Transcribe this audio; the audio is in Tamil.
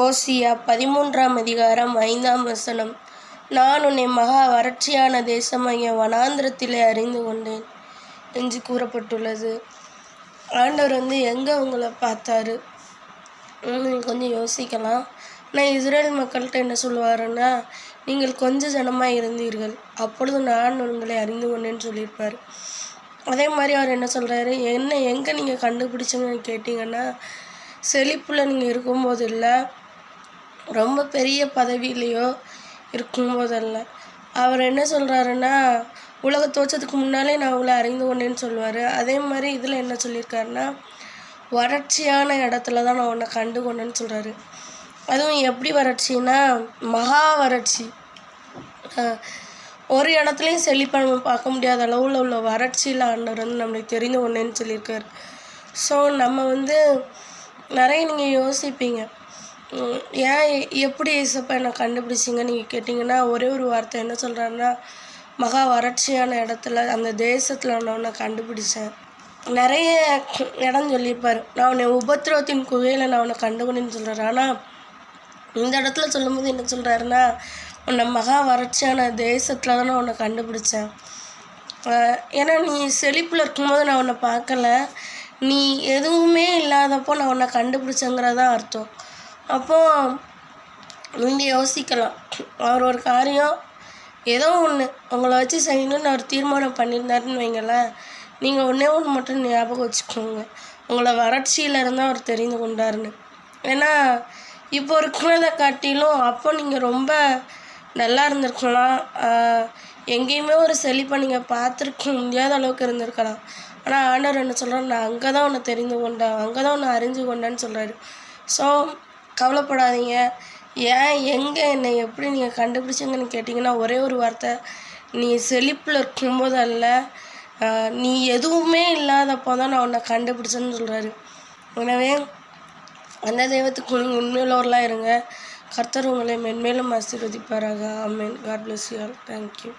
ஓசியா பதிமூன்றாம் அதிகாரம் ஐந்தாம் வசனம். நான் உன்னை மகா வறட்சியான தேசமாகிய வனாந்திரத்திலே அறிந்து கொண்டேன் என்று கூறப்பட்டுள்ளது. ஆண்டவர் வந்து எங்கே உங்களை பார்த்தாரு? நீங்கள் கொஞ்சம் யோசிக்கலாம். நான் இஸ்ரேல் மக்கள்கிட்ட என்ன சொல்லுவாருன்னா நீங்கள் கொஞ்சம் ஜனமாக இருந்தீர்கள். அப்பொழுது நான் உங்களை அறிந்து கொண்டேன்னு சொல்லியிருப்பார். அதே மாதிரி அவர் என்ன சொல்கிறாரு என்ன எங்கே நீங்கள் கண்டுபிடிச்சிங்கன்னு கேட்டிங்கன்னா செழிப்பில் நீங்கள் இருக்கும்போது இல்லை. ரொம்ப பெரிய பதவியிலையோ இருக்கும்போதல்ல. அவர் என்ன சொல்கிறாருன்னா உலக தோற்றத்துக்கு முன்னாலே நான் உங்களை அறிந்து கொண்டேன்னு சொல்லுவார். அதே மாதிரி இதில் என்ன சொல்லியிருக்காருன்னா வறட்சியான இடத்துல தான் நான் உன்னை கண்டு கொண்டேன்னு சொல்கிறாரு அதுவும் எப்படி வறட்சின்னா மகா வறட்சி. ஒரு இடத்துலையும் செழிப்பான பார்க்க முடியாத அளவில் உள்ள வறட்சியில் ஆண்டவர் வந்து நம்மளுக்கு தெரிந்து கொண்டேன்னு சொல்லியிருக்காரு. ஸோ நம்ம வந்து நிறைய நீங்கள் யோசிப்பீங்க. ஏன் எப்படி ஏசப்பா என்னை கண்டுபிடிச்சிங்க? நீங்கள் கேட்டிங்கன்னா ஒரே ஒரு வார்த்தை என்ன சொல்கிறாருன்னா மகா வறட்சியான இடத்துல அந்த தேசத்தில் நான் உன்னை கண்டுபிடிச்சேன். நிறைய இடம் சொல்லியிருப்பார். நான் உன்னை உபத்திரவத்தின் குகையில் நான் உன்னை கண்டுகொண்டேன்னு சொல்கிறார் ஆனால் இந்த இடத்துல சொல்லும்போது என்ன சொல்கிறாருன்னா உன்னை மகா வறட்சியான தேசத்தில் தான் நான் உன்னை கண்டுபிடிச்சேன். ஏன்னா நீ செழிப்பில் இருக்கும்போது நான் உன்னை பார்க்கல. நீ எதுவுமே இல்லாதப்போ நான் உன்னை கண்டுபிடிச்சேங்கிறதான் அர்த்தம். அப்போது நீங்கள் யோசிக்கலாம். அவர் ஒரு காரியம் ஏதோ ஒன்று உங்களை வச்சு செய்யணும்னு அவர் தீர்மானம் பண்ணியிருந்தாருன்னு வைங்களேன். நீங்கள் ஒன்றே ஒன்று மட்டும் ஞாபகம் வச்சுக்கோங்க. உங்களை வறட்சியில் இருந்தால் அவர் தெரிந்து கொண்டாருன்னு. ஏன்னா இப்போ இருக்கிறத காட்டிலும் அப்போ நீங்கள் ரொம்ப நல்லா இருந்திருக்கலாம். எங்கேயுமே ஒரு செழிப்பை நீங்கள் பார்த்துருக்க முடியாத அளவுக்கு இருந்திருக்கலாம். ஆனால் ஆண்டவர் என்ன சொல்கிறார் நான் அங்கே தான் உன்னை தெரிந்து கொண்டேன். அங்கே தான் உன்னை அறிஞ்சு கொண்டேன்னு சொல்கிறாரு ஸோ கவலைப்படாதீங்க. ஏன் எங்கே என்னை எப்படி நீங்கள் கண்டுபிடிச்சிங்கன்னு கேட்டிங்கன்னா ஒரே ஒரு வார்த்தை. நீ செழிப்பில் இருக்கும்போது அல்ல நீ எதுவுமே இல்லாதப்போ தான் நான் உன்னை கண்டுபிடிச்சேன்னு சொல்கிறாரு எனவே அந்த தெய்வத்துக்கு நீங்கள் உண்மையுள்ளவர்களாக இருங்க. கர்த்தர் உங்களை மென்மேலும் ஆசீர்வதிப்பாராக. ஆமென். God bless you all thank you